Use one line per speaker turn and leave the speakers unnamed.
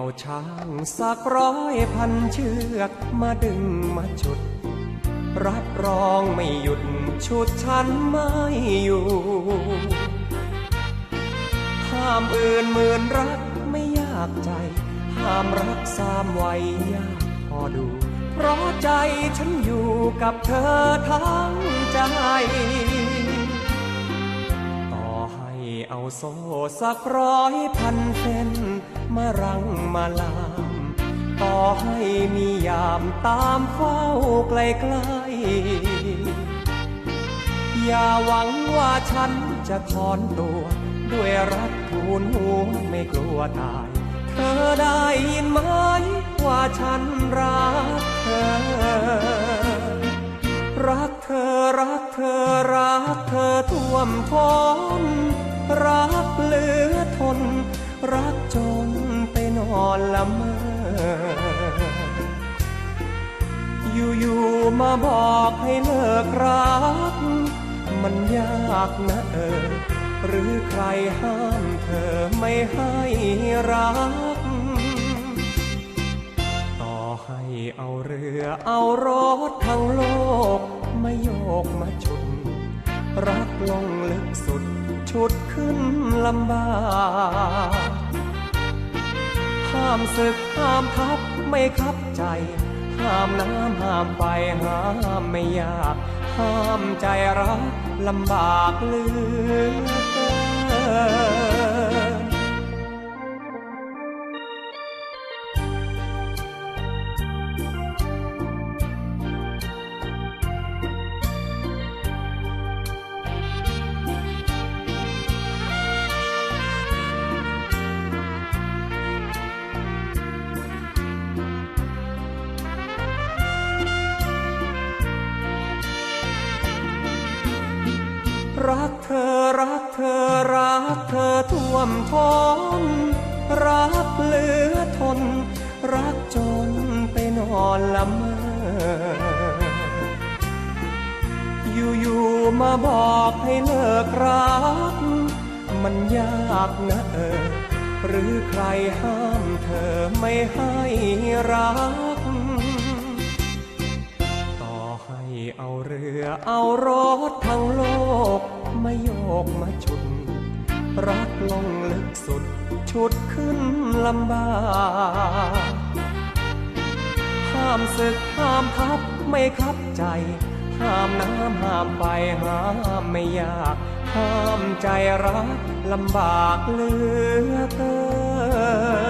เอาช้างสักร้อยพันเชือกมาดึงมาจุด รับรองไม่หยุดชุดฉันไม่อยู่ห้ามอื่นหมื่นรักไม่ยากใจ ห้ามรักสามไว้ยากพอดู เพราะใจฉันอยู่กับเธอทั้งใจ เอาโซ่สักร้อยพันเส้นมารังมาลาม ต่อให้มียามตามเฝ้าไกลๆอย่าหวังว่าฉันจะถอนตัว ด้วยรักทูลหัวไม่กลัวตาย เธอได้ยินไหมว่าฉันรักเธอ รักเธอรักเธอรักเธอท่วมท้น รักจนไปนอนละเมอ อยู่ๆมาบอกให้เลิกรัก มันยากนะเออ หรือใครห้ามเธอไม่ให้รัก ต่อให้เอาเรือเอารถทั้งโลกมาโยกมาชุด รักลงลึกสุดชุดขึ้นลำบากห้ามศึกห้ามทับไม่คับใจ ห้ามน้ำห้ามไฟห้ามไม่ยาก ห้ามใจรักลำบากเลือ รักเธอรักเธอรักเธอท่วมท้นรักเหลือทน รักจนไปนอนละเมออยู่ๆมาบอกให้เลิกรัก มันยากนะเออ หรือใครห้ามเธอไม่ให้รัก เอาเรือเอารถทั้งโลกมาโยกมาชุดรักลงลึกสุด ชุดขึ้นลำบากห้ามศึกห้ามทับไม่คับใจ ห้ามน้ำห้ามไฟห้ามไม่ยาก ห้ามใจรักลำบากเหลือเกิน